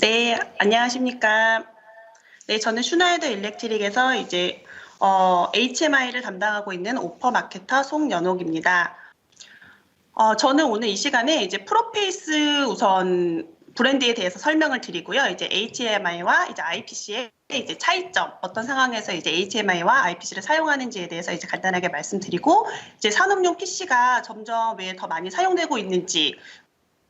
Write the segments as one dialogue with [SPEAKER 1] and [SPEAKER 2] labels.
[SPEAKER 1] 네, 안녕하십니까. 네, 저는 슈나이더 일렉트릭에서 이제 어, HMI를 담당하고 있는 오퍼 마케터 송연옥입니다. 어, 저는 오늘 이 시간에 이제 프로페이스 우선 브랜드에 대해서 설명을 드리고요. 이제 HMI와 이제 IPC의 이제 차이점, 어떤 상황에서 이제 HMI와 IPC를 사용하는지에 대해서 이제 간단하게 말씀드리고, 이제 산업용 PC가 점점 왜 더 많이 사용되고 있는지,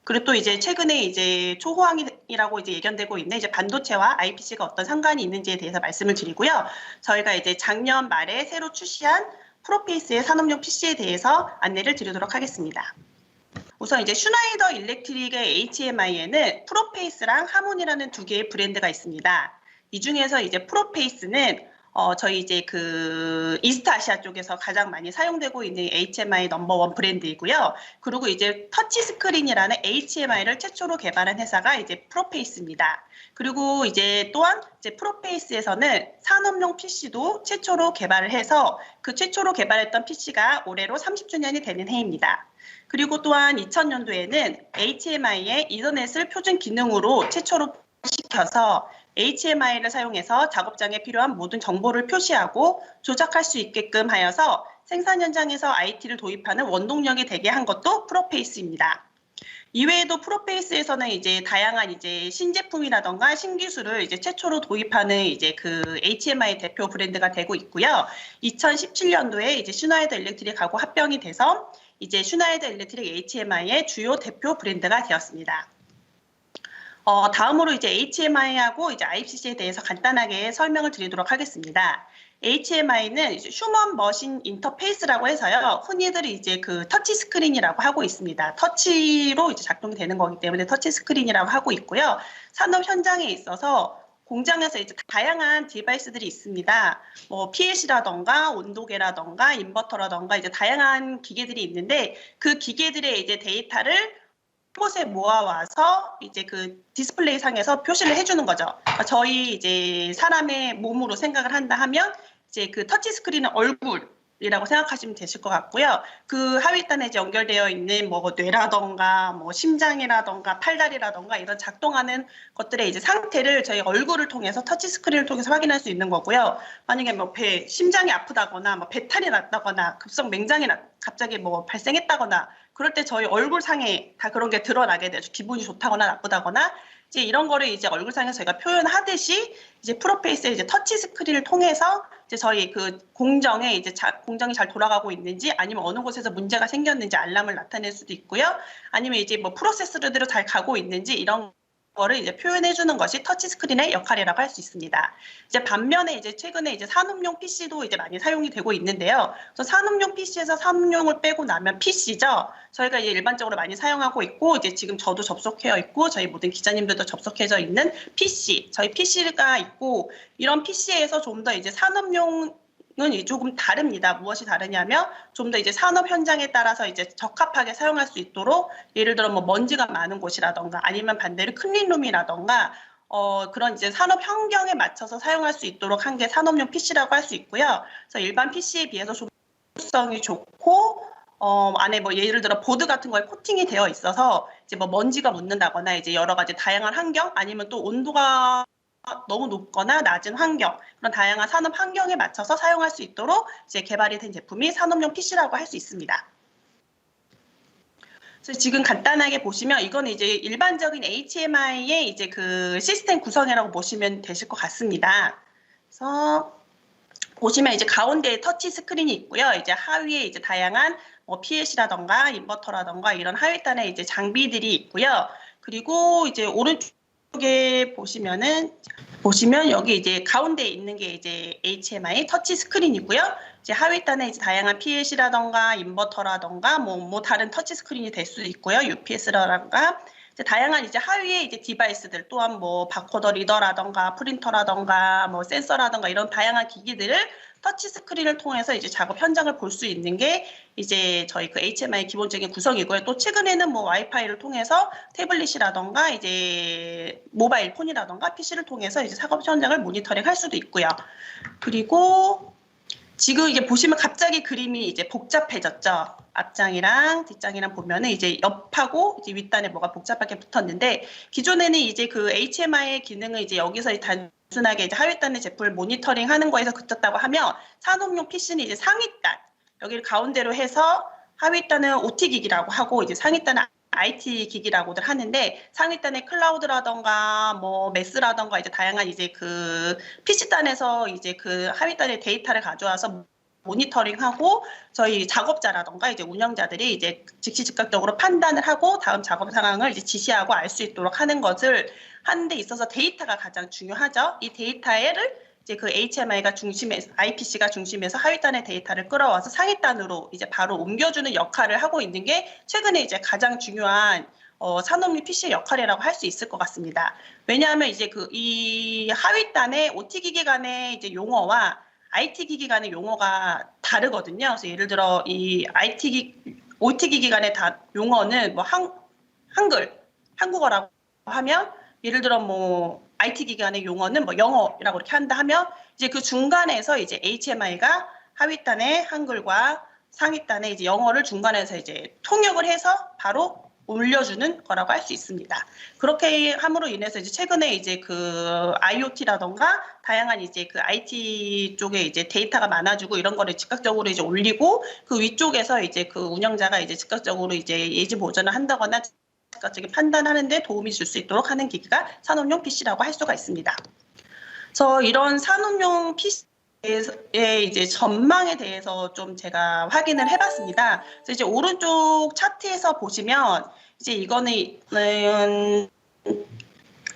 [SPEAKER 1] 그리고 또 이제 최근에 이제 초호황이라고 이제 예견되고 있는 이제 반도체와 IPC가 어떤 상관이 있는지에 대해서 말씀을 드리고요. 저희가 이제 작년 말에 새로 출시한 프로페이스의 산업용 PC에 대해서 안내를 드리도록 하겠습니다. 우선 이제 슈나이더 일렉트릭의 HMI에는 프로페이스랑 하몬이라는 두 개의 브랜드가 있습니다. 이 중에서 이제 프로페이스는 어, 저희 이제 그 이스트 아시아 쪽에서 가장 많이 사용되고 있는 HMI 넘버원 브랜드이고요. 그리고 이제 터치 스크린이라는 HMI를 최초로 개발한 회사가 이제 프로페이스입니다. 그리고 이제 또한 이제 프로페이스에서는 산업용 PC도 최초로 개발을 해서 그 최초로 개발했던 PC가 올해로 30주년이 되는 해입니다. 그리고 또한 2000년도에는 HMI의 인터넷을 표준 기능으로 최초로 시켜서 HMI를 사용해서 작업장에 필요한 모든 정보를 표시하고 조작할 수 있게끔 하여서 생산 현장에서 IT를 도입하는 원동력이 되게 한 것도 프로페이스입니다. 이외에도 프로페이스에서는 이제 다양한 이제 신제품이라던가 신기술을 이제 최초로 도입하는 이제 그 HMI 대표 브랜드가 되고 있고요. 2017년도에 이제 슈나이더 일렉트릭하고 합병이 돼서 이제 슈나이더 일렉트릭 HMI의 주요 대표 브랜드가 되었습니다. 어, 다음으로 이제 HMI하고 이제 IPC에 대해서 간단하게 설명을 드리도록 하겠습니다. HMI는 휴먼 머신 인터페이스라고 해서요. 흔히들 이제 그 터치 스크린이라고 하고 있습니다. 터치로 이제 작동이 되는 거기 때문에 터치 스크린이라고 하고 있고요. 산업 현장에 있어서 공장에서 이제 다양한 디바이스들이 있습니다. 뭐 PLC라던가 온도계라던가 인버터라던가 이제 다양한 기계들이 있는데 그 기계들의 이제 데이터를 한 곳에 모아와서 이제 그 디스플레이 상에서 표시를 해주는 거죠. 그러니까 저희 이제 사람의 몸으로 생각을 한다 하면 이제 그 터치 스크린은 얼굴 이라고 생각하시면 되실 것 같고요. 그 하위단에 이제 연결되어 있는 뭐 뇌라던가 뭐 심장이라던가 팔다리라던가 이런 작동하는 것들의 이제 상태를 저희 얼굴을 통해서 터치 스크린을 통해서 확인할 수 있는 거고요. 만약에 뭐 배 심장이 아프다거나 뭐 배탈이 났다거나 급성 맹장이 나, 갑자기 뭐 발생했다거나 그럴 때 저희 얼굴 상에 다 그런 게 드러나게 되죠. 기분이 좋다거나 나쁘다거나 이제 이런 거를 이제 얼굴상에 저희가 표현하듯이 이제 프로페이스의 이제 터치 스크린을 통해서 이제 저희 그 공정에 이제 자, 공정이 잘 돌아가고 있는지 아니면 어느 곳에서 문제가 생겼는지 알람을 나타낼 수도 있고요. 아니면 이제 뭐 프로세스대로 잘 가고 있는지 이런 거를 이제 표현해 주는 것이 터치 스크린의 역할이라고 할 수 있습니다. 이제 반면에 이제 최근에 이제 산업용 PC도 이제 많이 사용이 되고 있는데요. 그래서 산업용 PC에서 산업용을 빼고 나면 PC죠. 저희가 이제 일반적으로 많이 사용하고 있고 이제 지금 저도 접속해 있고 저희 모든 기자님들도 접속해져 있는 PC, 저희 PC가 있고 이런 PC에서 좀 더 이제 산업용 은 조금 다릅니다. 무엇이 다르냐면 좀 더 이제 산업 현장에 따라서 이제 적합하게 사용할 수 있도록 예를 들어 뭐 먼지가 많은 곳이라던가 아니면 반대로 클린룸이라던가 어, 그런 이제 산업 환경에 맞춰서 사용할 수 있도록 한 게 산업용 PC라고 할 수 있고요. 그래서 일반 PC에 비해서 좀 성이 좋고 어, 안에 뭐 예를 들어 보드 같은 거에 코팅이 되어 있어서 이제 뭐 먼지가 묻는다거나 이제 여러 가지 다양한 환경 아니면 또 온도가 너무 높거나 낮은 환경, 그런 다양한 산업 환경에 맞춰서 사용할 수 있도록 이제 개발이 된 제품이 산업용 PC라고 할 수 있습니다. 지금 간단하게 보시면 이건 이제 일반적인 HMI의 이제 그 시스템 구성이라고 보시면 되실 것 같습니다. 그래서 보시면 이제 가운데에 터치 스크린이 있고요. 이제 하위에 이제 다양한 뭐 PLC라던가 인버터라던가 이런 하위단에 이제 장비들이 있고요. 그리고 이제 오른쪽에 보시면은 보시면 여기 이제 가운데 있는 게 이제 HMI 터치 스크린이고요. 이제 하위단에 이제 다양한 PLC라던가 인버터라던가 뭐, 뭐 다른 터치 스크린이 될 수 있고요. UPS라던가 이제 다양한 이제 하위에 이제 디바이스들 또한 뭐 바코더 리더라던가 프린터라던가 뭐 센서라던가 이런 다양한 기기들을 터치 스크린을 통해서 이제 작업 현장을 볼 수 있는 게 이제 저희 그 HMI 기본적인 구성이고요. 또 최근에는 뭐 와이파이를 통해서 태블릿이라던가 이제 모바일 폰이라던가 PC를 통해서 이제 작업 현장을 모니터링 할 수도 있고요. 그리고 지금 이게 보시면 갑자기 그림이 이제 복잡해졌죠. 앞장이랑 뒷장이랑 보면은 이제 옆하고 이제 윗단에 뭐가 복잡하게 붙었는데 기존에는 이제 그 HMI의 기능을 이제 여기서 단 순하게 이제 하윗단의 제품을 모니터링 하는 거에서 그쳤다고 하면 산업용 PC는 이제 상윗단 여기를 가운데로 해서 하윗단은 OT 기기라고 하고 이제 상윗단은 IT 기기라고들 하는데 상위단의 클라우드라던가 뭐 메스라던가 이제 다양한 이제 그 PC단에서 이제 그 하위단의 데이터를 가져와서 모니터링하고 저희 작업자라던가 이제 운영자들이 이제 즉시 즉각적으로 판단을 하고 다음 작업 상황을 이제 지시하고 알 수 있도록 하는 것을 하는 데 있어서 데이터가 가장 중요하죠. 이 데이터를 이제 그 HMI가 중심에서 IPC가 중심에서 하위단의 데이터를 끌어와서 상위단으로 이제 바로 옮겨주는 역할을 하고 있는 게 최근에 이제 가장 중요한 어, 산업용 PC의 역할이라고 할 수 있을 것 같습니다. 왜냐하면 이제 그 이 하위단의 OT 기기 간의 이제 용어와 IT 기기 간의 용어가 다르거든요. 그래서 예를 들어 이 IT 기 OT 기기 간의 다 용어는 뭐 한, 한글 한국어라고 하면 예를 들어 뭐 IT 기관의 용어는 뭐 영어라고 이렇게 한다 하면 이제 그 중간에서 이제 HMI가 하위단의 한글과 상위단의 이제 영어를 중간에서 이제 통역을 해서 바로 올려주는 거라고 할 수 있습니다. 그렇게 함으로 인해서 이제 최근에 이제 그 IoT라던가 다양한 이제 그 IT 쪽에 이제 데이터가 많아지고 이런 거를 즉각적으로 이제 올리고 그 위쪽에서 이제 그 운영자가 이제 즉각적으로 이제 예지 보전을 한다거나 즉각적인 판단하는데 도움이 줄 수 있도록 하는 기기가 산업용 PC라고 할 수가 있습니다. 그래서 이런 산업용 PC 의 이제 전망에 대해서 좀 제가 확인을 해봤습니다. 그래서 이제 오른쪽 차트에서 보시면 이제 이거는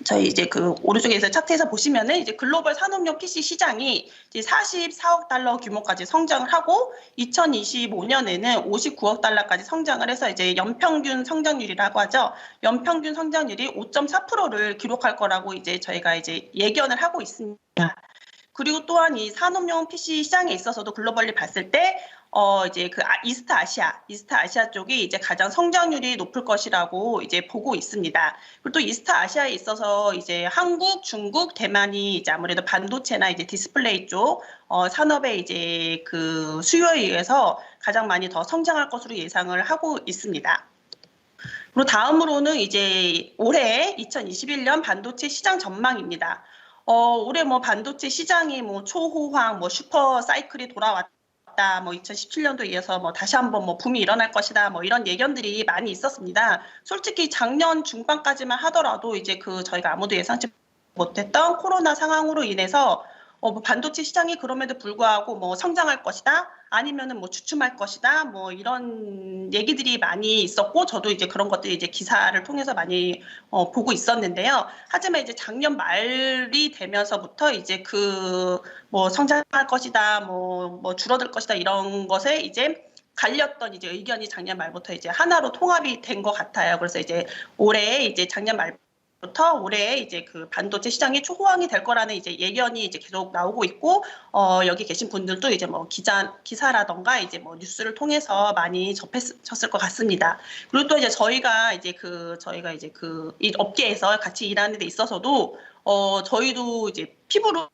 [SPEAKER 1] 저희 이제 그 오른쪽에서 차트에서 보시면은 이제 글로벌 산업용 PC 시장이 이제 44억 달러 규모까지 성장을 하고 2025년에는 59억 달러까지 성장을 해서 이제 연평균 성장률이라고 하죠. 연평균 성장률이 5.4%를 기록할 거라고 이제 저희가 이제 예견을 하고 있습니다. 그리고 또한 이 산업용 PC 시장에 있어서도 글로벌리 봤을 때 어, 이제 그 아, 이스트 아시아, 이스트 아시아 쪽이 이제 가장 성장률이 높을 것이라고 이제 보고 있습니다. 그리고 또 이스트 아시아에 있어서 이제 한국, 중국, 대만이 이제 아무래도 반도체나 이제 디스플레이 쪽 어, 산업의 이제 그 수요에 의해서 가장 많이 더 성장할 것으로 예상을 하고 있습니다. 그리고 다음으로는 이제 올해 2021년 반도체 시장 전망입니다. 어, 올해 뭐 반도체 시장이 뭐 초호황, 뭐 슈퍼 사이클이 돌아왔 있다. 뭐 2017년도에 이어서 뭐 다시 한번 뭐 붐이 일어날 것이다. 뭐 이런 예견들이 많이 있었습니다. 솔직히 작년 중반까지만 하더라도 이제 그 저희가 아무도 예상치 못했던 코로나 상황으로 인해서 어, 뭐 반도체 시장이 그럼에도 불구하고 뭐 성장할 것이다. 아니면은 뭐 주춤할 것이다. 뭐 이런 얘기들이 많이 있었고 저도 이제 그런 것들이 이제 기사를 통해서 많이 어, 보고 있었는데요. 하지만 이제 작년 말이 되면서부터 이제 그 뭐 성장할 것이다. 뭐, 뭐 줄어들 것이다. 이런 것에 이제 갈렸던 이제 의견이 작년 말부터 이제 하나로 통합이 된 것 같아요. 그래서 이제 올해 이제 작년 말 부터 올해 이제 그 반도체 시장이 초호황이 될 거라는 이제 예견이 이제 계속 나오고 있고 어 여기 계신 분들도 이제 뭐 기자 기사라던가 이제 뭐 뉴스를 통해서 많이 접했을 것 같습니다. 그리고 또 이제 저희가 이제 그 저희가 이제 그 이 업계에서 같이 일하는 데 있어서도 어 저희도 이제 피부로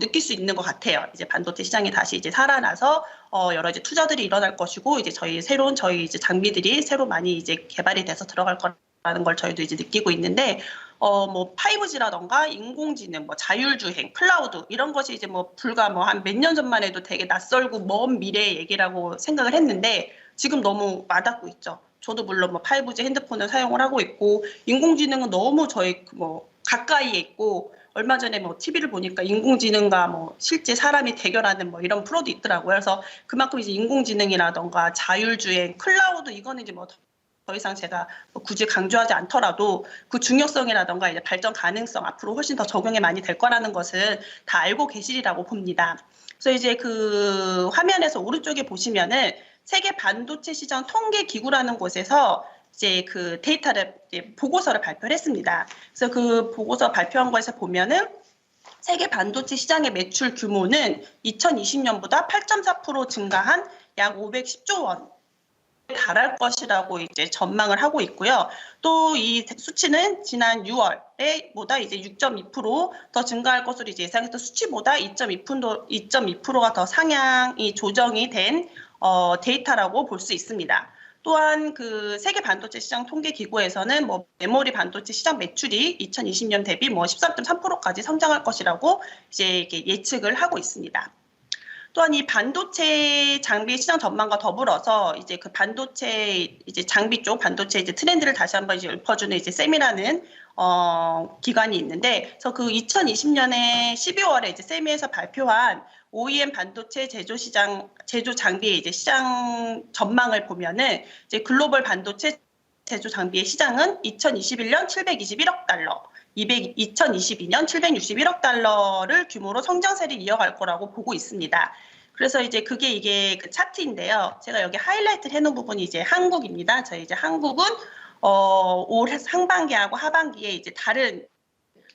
[SPEAKER 1] 느낄 수 있는 것 같아요. 이제 반도체 시장이 다시 이제 살아나서 어 여러 이제 투자들이 일어날 것이고 이제 저희 새로운 저희 이제 장비들이 새로 많이 이제 개발이 돼서 들어갈 거. 라 는 걸 저희도 이제 느끼고 있는데 어 뭐 5G라던가 인공지능, 뭐 자율주행, 클라우드 이런 것이 이제 뭐 불과 뭐 한 몇 년 전만 해도 되게 낯설고 먼 미래의 얘기라고 생각을 했는데 지금 너무 와닿고 있죠. 저도 물론 뭐 5G 핸드폰을 사용을 하고 있고 인공지능은 너무 저희 그뭐 가까이에 있고 얼마 전에 뭐 TV를 보니까 인공지능과 뭐 실제 사람이 대결하는 뭐 이런 프로도 있더라고요. 그래서 그만큼 이제 인공지능이라던가 자율주행, 클라우드 이거는 이제 뭐 더 이상 제가 뭐 굳이 강조하지 않더라도 그 중요성이라던가 이제 발전 가능성 앞으로 훨씬 더 적용이 많이 될 거라는 것은 다 알고 계시리라고 봅니다. 그래서 이제 그 화면에서 오른쪽에 보시면은 세계 반도체 시장 통계 기구라는 곳에서 이제 그 데이터를 이제 보고서를 발표를 했습니다. 그래서 그 보고서 발표한 거에서 보면은 세계 반도체 시장의 매출 규모는 2020년보다 8.4% 증가한 약 510조 원 달할 것이라고 이제 전망을 하고 있고요. 또 이 수치는 지난 6월에 보다 이제 6.2%더 증가할 것으로 이제 예상했던 수치보다 2.2%도 2.2%가 더 상향이 조정이 된 어, 데이터라고 볼 수 있습니다. 또한 그 세계 반도체 시장 통계 기구에서는 뭐 메모리 반도체 시장 매출이 2020년 대비 뭐 13.3%까지 성장할 것이라고 이제 예측을 하고 있습니다. 또한 이 반도체 장비 시장 전망과 더불어서 이제 그 반도체 이제 장비 쪽 반도체 이제 트렌드를 다시 한번 이제 읊어주는 이제 세미라는 어 기관이 있는데 그래서 그 2020년에 12월에 이제 세미에서 발표한 OEM 반도체 제조 시장 제조 장비의 이제 시장 전망을 보면은 이제 글로벌 반도체 제조 장비의 시장은 2021년 721억 달러, 200, 2022년 761억 달러를 규모로 성장세를 이어갈 거라고 보고 있습니다. 그래서 이제 그게 이게 그 차트인데요. 제가 여기 하이라이트 해놓은 부분이 이제 한국입니다. 저희 이제 한국은 어, 올 상반기하고 하반기에 이제 다른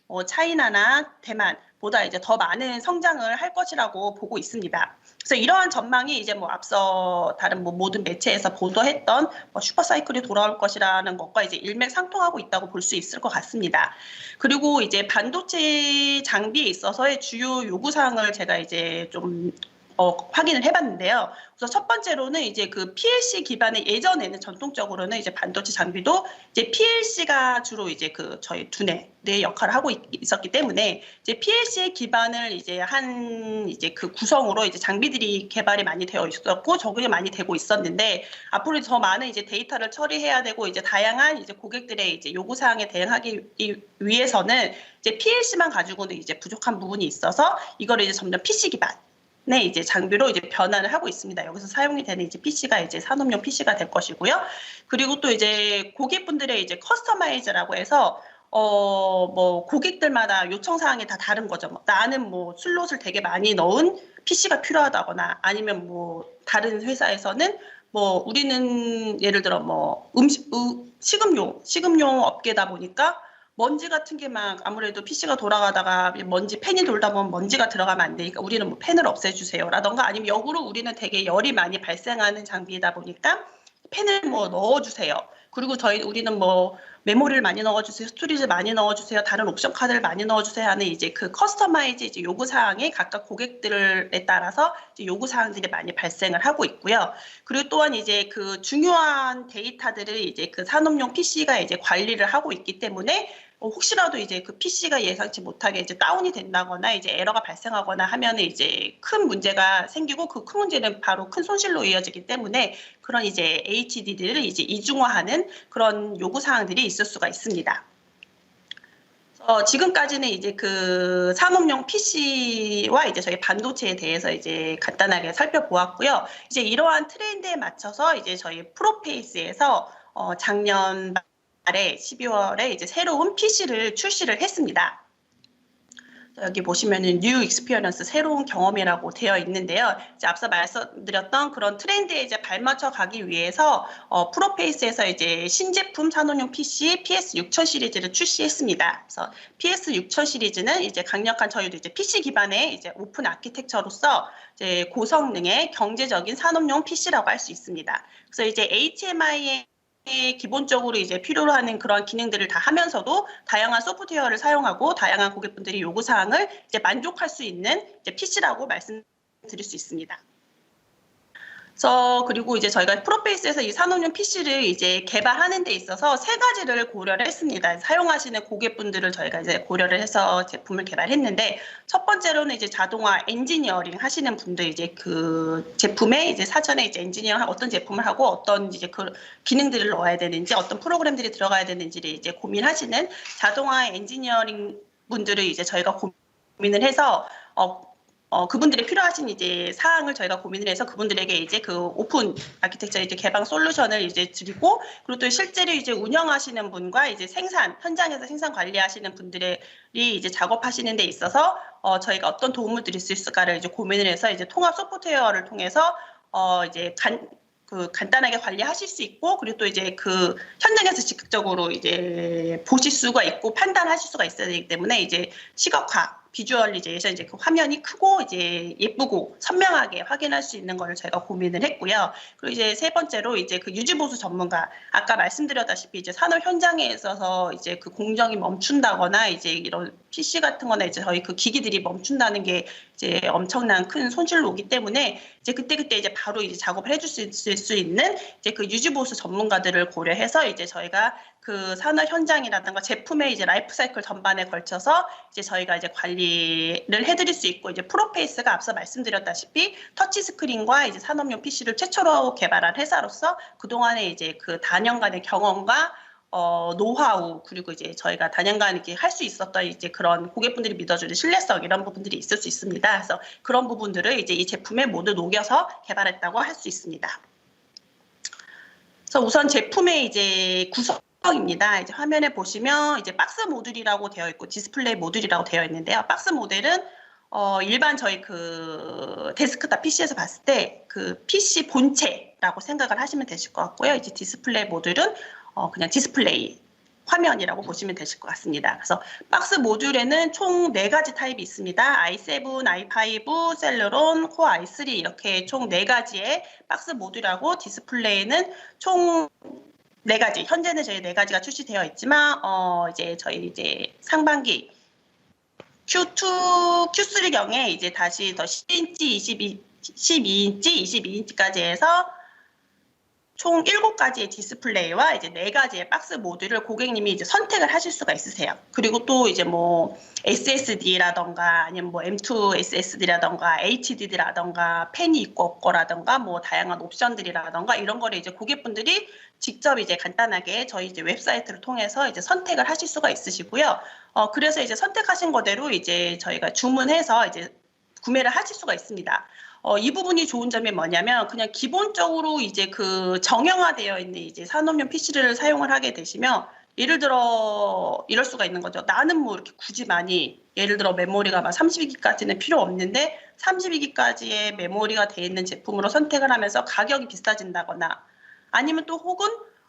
[SPEAKER 1] 어, 차이나나 대만 보다 이제 더 많은 성장을 할 것이라고 보고 있습니다. 그래서 이러한 전망이 이제 뭐 앞서 다른 뭐 모든 매체에서 보도했던 뭐 슈퍼사이클이 돌아올 것이라는 것과 이제 일맥상통하고 있다고 볼 수 있을 것 같습니다. 그리고 이제 반도체 장비에 있어서의 주요 요구 사항을 제가 이제 좀 어, 확인을 해봤는데요. 그래서 첫 번째로는 이제 그 PLC 기반의 예전에는 전통적으로는 이제 반도체 장비도 이제 PLC가 주로 이제 그 저희 두뇌 내 역할을 하고 있, 었기 때문에 이제 PLC 기반을 이제 한 이제 그 구성으로 이제 장비들이 개발이 많이 되어 있었고 적용이 많이 되고 있었는데 앞으로 더 많은 이제 데이터를 처리해야 되고 이제 다양한 이제 고객들의 이제 요구 사항에 대응하기 위해서는 이제 PLC만 가지고는 이제 부족한 부분이 있어서 이거를 이제 점점 PC 기반 네, 이제 장비로 이제 변화를 하고 있습니다. 여기서 사용이 되는 이제 PC가 이제 산업용 PC가 될 것이고요. 그리고 또 이제 고객분들의 이제 커스터마이즈라고 해서 어, 뭐, 고객들마다 요청 사항이 다 다른 거죠. 뭐 나는 뭐, 슬롯을 되게 많이 넣은 PC가 필요하다거나 아니면 뭐, 다른 회사에서는 뭐, 우리는 예를 들어 뭐, 음식, 으, 식음용, 식음용 업계다 보니까 먼지 같은 게 막 아무래도 PC가 돌아가다가 먼지 팬이 돌다 보면 먼지가 들어가면 안 되니까 우리는 뭐 팬을 없애주세요라던가 아니면 역으로 우리는 되게 열이 많이 발생하는 장비이다 보니까 팬을 뭐 넣어주세요. 그리고 저희 우리는 뭐 메모리를 많이 넣어주세요, 스토리지 많이 넣어주세요, 다른 옵션 카드를 많이 넣어주세요 하는 이제 그 커스터마이즈 이제 요구 사항이 각각 고객들에 따라서 이제 요구 사항들이 많이 발생을 하고 있고요. 그리고 또한 이제 그 중요한 데이터들을 이제 그 산업용 PC가 이제 관리를 하고 있기 때문에 어, 혹시라도 이제 그 PC가 예상치 못하게 이제 다운이 된다거나 이제 에러가 발생하거나 하면 이제 큰 문제가 생기고 그 큰 문제는 바로 큰 손실로 이어지기 때문에 그런 이제 HDD를 이제 이중화하는 그런 요구 사항들이 있을 수가 있습니다. 어, 지금까지는 이제 그 산업용 PC와 이제 저희 반도체에 대해서 이제 간단하게 살펴보았고요. 이제 이러한 트렌드에 맞춰서 이제 저희 프로페이스에서 어, 작년 말에 12월에 이제 새로운 PC를 출시를 했습니다. 여기 보시면은 뉴 익스피리언스 새로운 경험이라고 되어 있는데요. 이제 앞서 말씀드렸던 그런 트렌드에 이제 발맞춰 가기 위해서 어, 프로페이스에서 이제 신제품 산업용 PC PS6000 시리즈를 출시했습니다. 그래서 PS6000 시리즈는 이제 강력한 저희도 이제 PC 기반의 이제 오픈 아키텍처로서 이제 고성능의 경제적인 산업용 PC라고 할 수 있습니다. 그래서 이제 HMI의 기본적으로 이제 필요로 하는 그런 기능들을 다 하면서도 다양한 소프트웨어를 사용하고 다양한 고객분들이 요구 사항을 이제 만족할 수 있는 이제 PC라고 말씀드릴 수 있습니다. 그래서 그리고 이제 저희가 프로페이스에서 이 산업용 PC를 이제 개발하는 데 있어서 세 가지를 고려를 했습니다. 사용하시는 고객분들을 저희가 이제 고려를 해서 제품을 개발했는데 첫 번째로는 이제 자동화 엔지니어링 하시는 분들 이제 그 제품에 이제 사전에 이제 엔지니어 어떤 제품을 하고 어떤 이제 그 기능들을 넣어야 되는지 어떤 프로그램들이 들어가야 되는지를 이제 고민하시는 자동화 엔지니어링 분들을 이제 저희가 고민을 해서 어 어, 그분들이 필요하신 이제 사항을 저희가 고민을 해서 그분들에게 이제 그 오픈 아키텍처 이제 개방 솔루션을 이제 드리고 그리고 또 실제로 이제 운영하시는 분과 이제 생산 현장에서 생산 관리하시는 분들이 이제 작업하시는 데 있어서 어, 저희가 어떤 도움을 드릴 수 있을까를 이제 고민을 해서 이제 통합 소프트웨어를 통해서 어, 이제 간, 그 간단하게 관리하실 수 있고 그리고 또 이제 그 현장에서 즉각적으로 이제 보실 수가 있고 판단하실 수가 있어야 되기 때문에 이제 시각화 비주얼리제이션 이제 그 화면이 크고 이제 예쁘고 선명하게 확인할 수 있는 거를 저희가 고민을 했고요. 그리고 이제 세 번째로 이제 그 유지보수 전문가 아까 말씀드렸다시피 이제 산업 현장에 있어서 이제 그 공정이 멈춘다거나 이제 이런 PC 같은 거나 이제 저희 그 기기들이 멈춘다는 게 이제 엄청난 큰 손실로 오기 때문에 이제 그때그때 이제 바로 이제 작업을 해줄 수 수 있는 이제 그 유지보수 전문가들을 고려해서 이제 저희가 그 산업 현장이라든가 제품의 이제 라이프 사이클 전반에 걸쳐서 이제 저희가 이제 관리를 해드릴 수 있고 이제 프로페이스가 앞서 말씀드렸다시피 터치 스크린과 이제 산업용 PC를 최초로 개발한 회사로서 그동안에 이제 그 단연간의 경험과 어, 노하우 그리고 이제 저희가 단연간 이렇게 할 수 있었던 이제 그런 고객분들이 믿어주는 신뢰성 이런 부분들이 있을 수 있습니다. 그래서 그런 부분들을 이제 이 제품에 모두 녹여서 개발했다고 할 수 있습니다. 그래서 우선 제품의 이제 구성 입니다. 이제 화면에 보시면 이제 박스 모듈이라고 되어 있고 디스플레이 모듈이라고 되어 있는데요. 박스 모델은 어, 일반 저희 그 데스크탑 PC에서 봤을 때 그 PC 본체라고 생각을 하시면 되실 것 같고요. 이제 디스플레이 모듈은 어, 그냥 디스플레이 화면이라고 보시면 되실 것 같습니다. 그래서 박스 모듈에는 총 네 가지 타입이 있습니다. i7, i5, 셀러론, 코어 i3 이렇게 총 네 가지의 박스 모듈하고 디스플레이는 총 네 가지. 현재는 저희 네 가지가 출시되어 있지만 어 이제 저희 이제 상반기 Q2, Q3 경에 이제 다시 더 10인치, 22, 12인치, 22인치까지 해서 총 7가지의 디스플레이와 이제 4가지의 박스 모듈을 고객님이 이제 선택을 하실 수가 있으세요. 그리고 또 이제 뭐 SSD라던가 아니면 뭐 M2 SSD라던가 HDD라던가 펜이 있고 없고라던가 뭐 다양한 옵션들이라던가 이런 거를 이제 고객분들이 직접 이제 간단하게 저희 이제 웹사이트를 통해서 이제 선택을 하실 수가 있으시고요. 어 그래서 이제 선택하신 거대로 이제 저희가 주문해서 이제 구매를 하실 수가 있습니다. 어, 이 부분이 좋은 점이 뭐냐면 그냥 기본적으로 이제 그 정형화되어 있는 이제 산업용 PC를 사용을 하게 되시면 예를 들어 이럴 수가 있는 거죠. 나는 뭐 이렇게 굳이 많이 예를 들어 메모리가 막 32기까지는 필요 없는데 32기까지의 메모리가 돼 있는 제품으로 선택을 하면서 가격이 비싸진다거나 아니면 또 혹은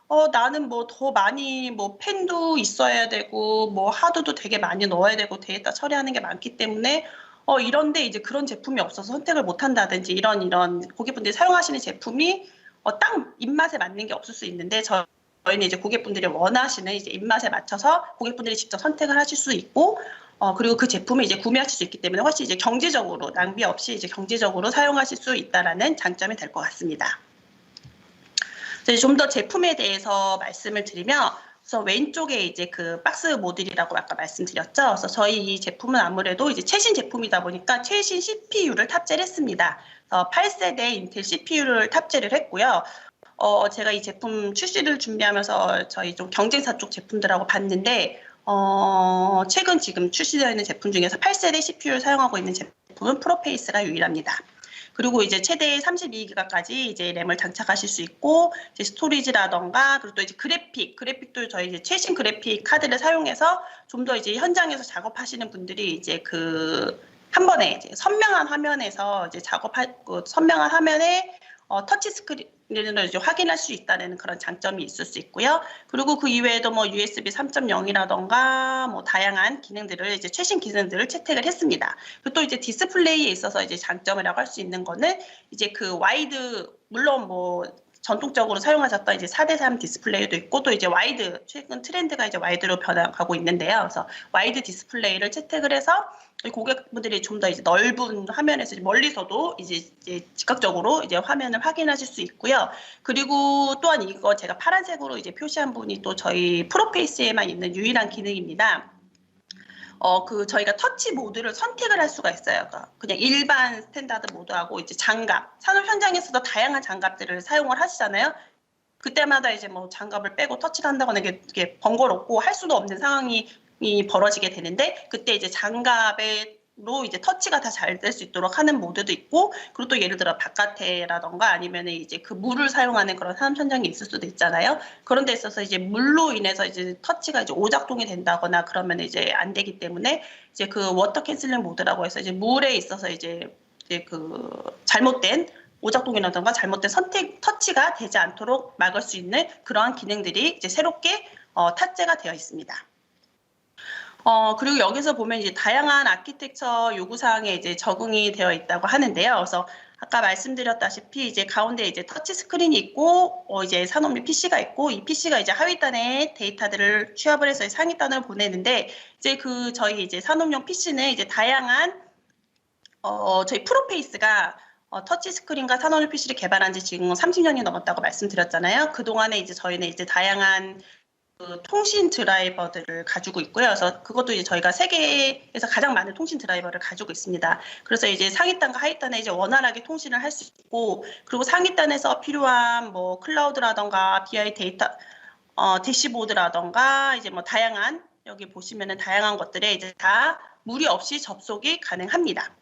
[SPEAKER 1] 어 나는 뭐 더 많이 뭐 펜도 있어야 되고 뭐 하드도 되게 많이 넣어야 되고 데이터 처리하는 게 많기 때문에 어 이런데 이제 그런 제품이 없어서 선택을 못 한다든지 이런 이런 고객분들이 사용하시는 제품이 어, 딱 입맛에 맞는 게 없을 수 있는데 저 저희는 이제 고객분들이 원하시는 이제 입맛에 맞춰서 고객분들이 직접 선택을 하실 수 있고 어 그리고 그 제품을 이제 구매하실 수 있기 때문에 훨씬 이제 경제적으로 낭비 없이 이제 경제적으로 사용하실 수 있다라는 장점이 될 것 같습니다. 좀 더 제품에 대해서 말씀을 드리면 그래서 왼쪽에 이제 그 박스 모듈이라고 아까 말씀드렸죠. 그래서 저희 이 제품은 아무래도 이제 최신 제품이다 보니까 최신 CPU를 탑재를 했습니다. 그래서 8세대 인텔 CPU를 탑재를 했고요. 어, 제가 이 제품 출시를 준비하면서 저희 좀 경쟁사 쪽 제품들하고 봤는데, 어, 최근 지금 출시되어 있는 제품 중에서 8세대 CPU를 사용하고 있는 제품은 프로페이스가 유일합니다. 그리고 이제 최대 32기가까지 이제 램을 장착하실 수 있고 이제 스토리지라던가 그리고 또 이제 그래픽 그래픽도 저희 이제 최신 그래픽 카드를 사용해서 좀 더 이제 현장에서 작업하시는 분들이 이제 그 한 번에 이제 선명한 화면에서 이제 작업할 그 선명한 화면에 어, 터치 스크린을 이제 확인할 수 있다는 그런 장점이 있을 수 있고요. 그리고 그 이외에도 뭐 USB 3.0이라던가 뭐 다양한 기능들을 이제 최신 기능들을 채택을 했습니다. 그리고 또 이제 디스플레이에 있어서 이제 장점이라고 할 수 있는 거는 이제 그 와이드 물론 뭐 전통적으로 사용하셨던 이제 4대3 디스플레이도 있고 또 이제 와이드 최근 트렌드가 이제 와이드로 변화가고 있는데요. 그래서 와이드 디스플레이를 채택을 해서 고객분들이 좀 더 이제 넓은 화면에서 멀리서도 이제, 이제 즉각적으로 이제 화면을 확인하실 수 있고요. 그리고 또한 이거 제가 파란색으로 이제 표시한 부분이 또 저희 프로페이스에만 있는 유일한 기능입니다. 어, 그 저희가 터치 모드를 선택을 할 수가 있어요. 그러니까 그냥 일반 스탠다드 모드하고 이제 장갑, 산업 현장에서도 다양한 장갑들을 사용을 하시잖아요. 그때마다 이제 뭐 장갑을 빼고 터치를 한다거나 이게, 이게 번거롭고 할 수도 없는 상황이 벌어지게 되는데 그때 이제 장갑에 로 이제 터치가 다 잘 될 수 있도록 하는 모드도 있고 그리고 또 예를 들어 바깥에라던가 아니면 이제 그 물을 사용하는 그런 산업 현장이 있을 수도 있잖아요. 그런 데 있어서 이제 물로 인해서 이제 터치가 이제 오작동이 된다거나 그러면 이제 안 되기 때문에 이제 그 워터 캔슬링 모드라고 해서 이제 물에 있어서 이제 이제 그 잘못된 오작동이라던가 잘못된 선택 터치가 되지 않도록 막을 수 있는 그러한 기능들이 이제 새롭게 어, 탑재가 되어 있습니다. 어, 그리고 여기서 보면 이제 다양한 아키텍처 요구사항에 이제 적응이 되어 있다고 하는데요. 그래서 아까 말씀드렸다시피 이제 가운데 이제 터치 스크린이 있고 어 이제 산업용 PC가 있고 이 PC가 이제 하위단에 데이터들을 취합을 해서 상위단을 보내는데 이제 그 저희 이제 산업용 PC는 이제 다양한 어 저희 프로페이스가 어, 터치 스크린과 산업용 PC를 개발한 지 지금 30년이 넘었다고 말씀드렸잖아요. 그동안에 이제 저희는 이제 다양한 그 통신 드라이버들을 가지고 있고요. 그래서 그것도 이제 저희가 세계에서 가장 많은 통신 드라이버를 가지고 있습니다. 그래서 이제 상위단과 하위단에 이제 원활하게 통신을 할 수 있고, 그리고 상위단에서 필요한 뭐 클라우드라던가 BI 데이터, 어, 대시보드라던가 이제 뭐 다양한 여기 보시면은 다양한 것들에 이제 다 무리 없이 접속이 가능합니다.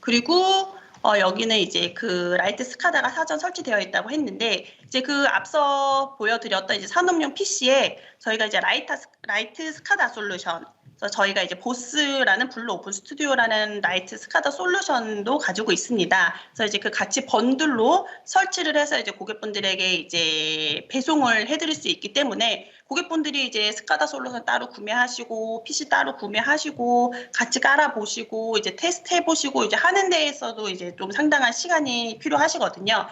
[SPEAKER 1] 그리고 어, 여기는 이제 그 라이트 스카다가 사전 설치되어 있다고 했는데 이제 그 앞서 보여드렸던 이제 산업용 PC에 저희가 이제 라이트, 라이트 스카다 솔루션 그래서 저희가 이제 보스라는 블루 오픈 스튜디오라는 라이트 스카다 솔루션도 가지고 있습니다. 그래서 이제 그 같이 번들로 설치를 해서 이제 고객분들에게 이제 배송을 해드릴 수 있기 때문에 고객분들이 이제 스카다 솔루션 따로 구매하시고 PC 따로 구매하시고 같이 깔아보시고 이제 테스트 해보시고 이제 하는 데에서도 이제 좀 상당한 시간이 필요하시거든요.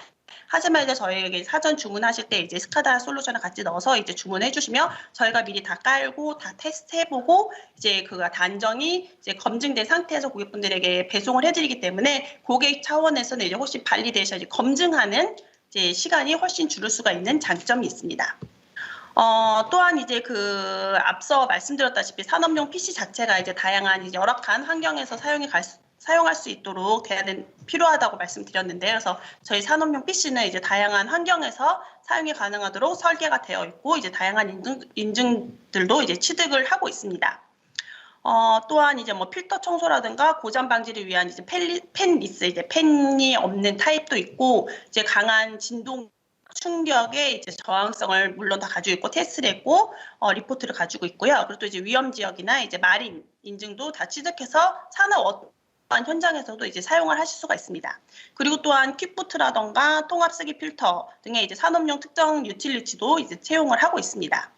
[SPEAKER 1] 하지만 이제 저희에게 사전 주문하실 때 이제 스카다 솔루션을 같이 넣어서 이제 주문해 주시면 저희가 미리 다 깔고 다 테스트 해보고 이제 그가 단정이 이제 검증된 상태에서 고객분들에게 배송을 해드리기 때문에 고객 차원에서는 이제 훨씬 발리데이션 이제 검증하는 이제 시간이 훨씬 줄을 수가 있는 장점이 있습니다. 어, 또한 이제 그 앞서 말씀드렸다시피 산업용 PC 자체가 이제 다양한 이제 열악한 환경에서 사용이 갈 수, 사용할 수 있도록 돼야 된, 필요하다고 말씀드렸는데요. 그래서 저희 산업용 PC는 이제 다양한 환경에서 사용이 가능하도록 설계가 되어 있고 이제 다양한 인증, 인증들도 이제 취득을 하고 있습니다. 어, 또한 이제 뭐 필터 청소라든가 고장 방지를 위한 이제 펜, 펜 리스, 이제 펜이 없는 타입도 있고 이제 강한 진동 충격에 이제 저항성을 물론 다 가지고 있고 테스트를 했고 어, 리포트를 가지고 있고요. 그리고 또 이제 위험 지역이나 이제 마린 인증도 다 취득해서 산업 현장에서도 이제 사용을 하실 수가 있습니다. 그리고 또한 퀵부트라던가 통합 쓰기 필터 등의 이제 산업용 특정 유틸리티도 이제 채용을 하고 있습니다.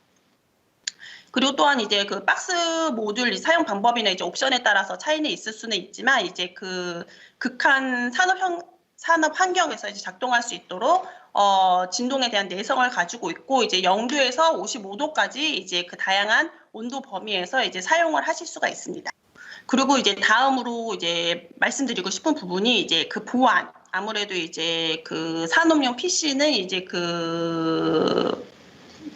[SPEAKER 1] 그리고 또한 이제 그 박스 모듈 사용 방법이나 이제 옵션에 따라서 차이는 있을 수는 있지만 이제 그 극한 산업 형 산업 환경에서 이제 작동할 수 있도록 어, 진동에 대한 내성을 가지고 있고 이제 0도에서 55도까지 이제 그 다양한 온도 범위에서 이제 사용을 하실 수가 있습니다. 그리고 이제 다음으로 이제 말씀드리고 싶은 부분이 이제 그 보안. 아무래도 이제 그 산업용 PC는 이제 그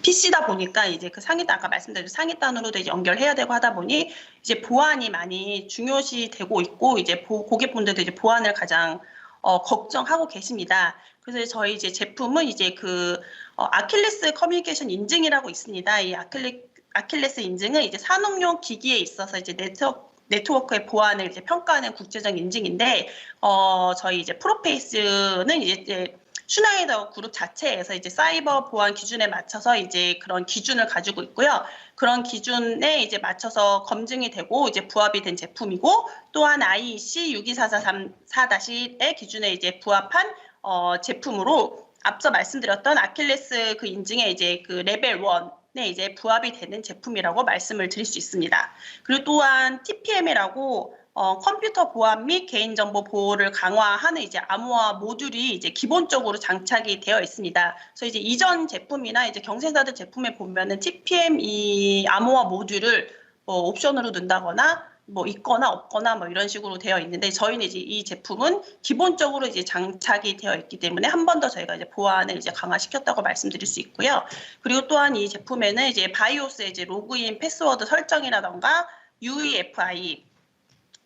[SPEAKER 1] PC다 보니까 이제 그 상위단 아까 말씀드린 상위단으로도 이제 연결해야 되고 하다 보니 이제 보안이 많이 중요시 되고 있고 이제 보, 고객분들도 이제 보안을 가장 어, 걱정하고 계십니다. 그래서 저희 이제 제품은 이제 그 어, 아킬레스 커뮤니케이션 인증이라고 있습니다. 이 아킬레, 아킬레스 인증은 이제 산업용 기기에 있어서 이제 네트워크 네트워크의 보안을 이제 평가하는 국제적 인증인데 어 저희 이제 프로페이스는 이제 슈나이더 그룹 자체에서 이제 사이버 보안 기준에 맞춰서 이제 그런 기준을 가지고 있고요. 그런 기준에 이제 맞춰서 검증이 되고 이제 부합이 된 제품이고 또한 IEC 62443-4-의 기준에 이제 부합한 어, 제품으로 앞서 말씀드렸던 아킬레스 그 인증에 이제 그 레벨 1 네, 이제 부합이 되는 제품이라고 말씀을 드릴 수 있습니다. 그리고 또한 TPM이라고 어, 컴퓨터 보안 및 개인정보 보호를 강화하는 이제 암호화 모듈이 이제 기본적으로 장착이 되어 있습니다. 그래서 이제 이전 제품이나 이제 경쟁사들 제품에 보면은 TPM 이 암호화 모듈을 뭐 옵션으로 넣는다거나 뭐 있거나 없거나 뭐 이런 식으로 되어 있는데 저희는 이제 이 제품은 기본적으로 이제 장착이 되어 있기 때문에 한 번 더 저희가 이제 보안을 이제 강화시켰다고 말씀드릴 수 있고요. 그리고 또한 이 제품에는 이제 바이오스의 이제 로그인 패스워드 설정이라던가 UEFI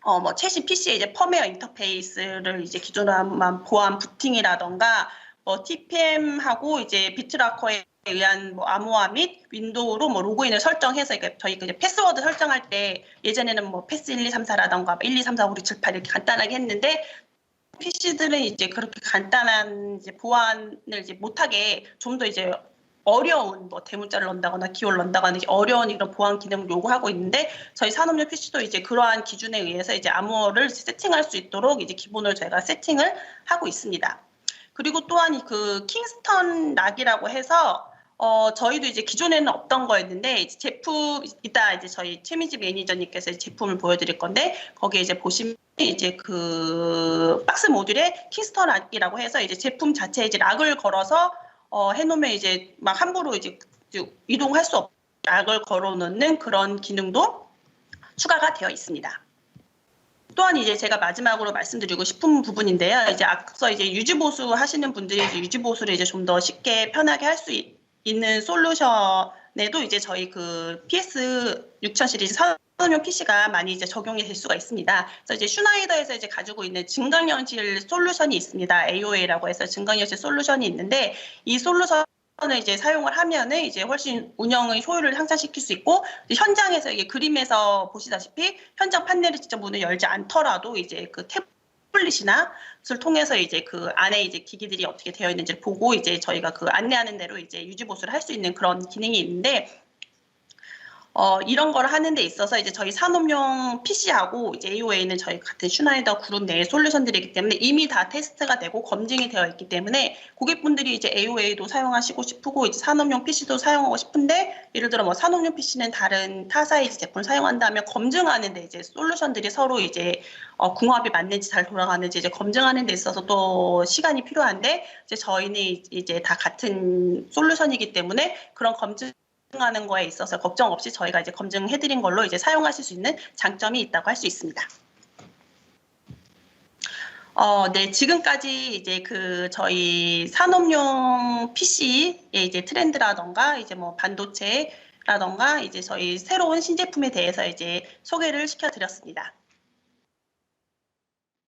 [SPEAKER 1] 어, 뭐, 최신 PC의 이제 펌웨어 인터페이스를 이제 기존으로 한 보안 부팅이라던가, 뭐, TPM하고 이제 비트라커의 의한 뭐 암호화 및 윈도우로 뭐 로그인을 설정해서 이게 저희 그 이제 패스워드 설정할 때 예전에는 뭐 패스 1, 2, 3, 4라던가 1, 2, 3, 4, 5, 6, 7, 8 이렇게 간단하게 했는데 PC들은 이제 그렇게 간단한 이제 보안을 이제 못하게 좀 더 이제 어려운 뭐 대문자를 넣는다거나 기호를 넣는다거나 어려운 이런 보안 기능을 요구하고 있는데 저희 산업용 PC도 이제 그러한 기준에 의해서 이제 암호를 세팅할 수 있도록 이제 기본을 저희가 세팅을 하고 있습니다. 그리고 또한 그 킹스턴 락이라고 해서 어, 저희도 이제 기존에는 없던 거였는데 이제 제품 이따 이제 저희 최민지 매니저님께서 제품을 보여드릴 건데 거기에 이제 보시면 이제 그 박스 모듈에 킹스턴 락이라고 해서 이제 제품 자체에 이제 락을 걸어서 어, 해놓으면 이제 막 함부로 이제 이동할 수 없. 락을 걸어놓는 그런 기능도 추가가 되어 있습니다. 또한 이제 제가 마지막으로 말씀드리고 싶은 부분인데요. 이제 앞서 이제 유지 보수 하시는 분들이 이제 유지 보수를 이제 좀 더 쉽게 편하게 할 수 있 는 솔루션에도 이제 저희 그 PS 6000 시리즈 산업용 PC가 많이 이제 적용이 될 수가 있습니다. 그래서 이제 슈나이더에서 이제 가지고 있는 증강현실 솔루션이 있습니다. AOA라고 해서 증강현실 솔루션이 있는데 이 솔루션 을 이제 사용을 하면은 이제 훨씬 운영의 효율을 향상시킬 수 있고 현장에서 이게 그림에서 보시다시피 현장 판넬을 직접 문을 열지 않더라도 이제 그태 블릿이나 를 통해서 이제 그 안에 이제 기기들이 어떻게 되어 있는지를 보고 이제 저희가 그 안내하는 대로 이제 유지 보수를 할 수 있는 그런 기능이 있는데 어, 이런 걸 하는 데 있어서 이제 저희 산업용 PC하고 이제 AOA는 저희 같은 슈나이더 그룹 내의 솔루션들이기 때문에 이미 다 테스트가 되고 검증이 되어 있기 때문에 고객분들이 이제 AOA도 사용하시고 싶고 이제 산업용 PC도 사용하고 싶은데 예를 들어 뭐 산업용 PC는 다른 타사의 제품을 사용한다면 검증하는 데 이제 솔루션들이 서로 이제 어, 궁합이 맞는지 잘 돌아가는지 이제 검증하는 데 있어서 또 시간이 필요한데 이제 저희는 이제 다 같은 솔루션이기 때문에 그런 검증 하는 거에 있어서 걱정 없이 저희가 이제 검증해드린 걸로 이제 사용하실 수 있는 장점이 있다고 할 수 있습니다. 어, 네, 지금까지 이제 그 저희 산업용 PC의 이제 트렌드라던가 이제 뭐 반도체라던가 이제 저희 새로운 신제품에 대해서 이제 소개를 시켜드렸습니다.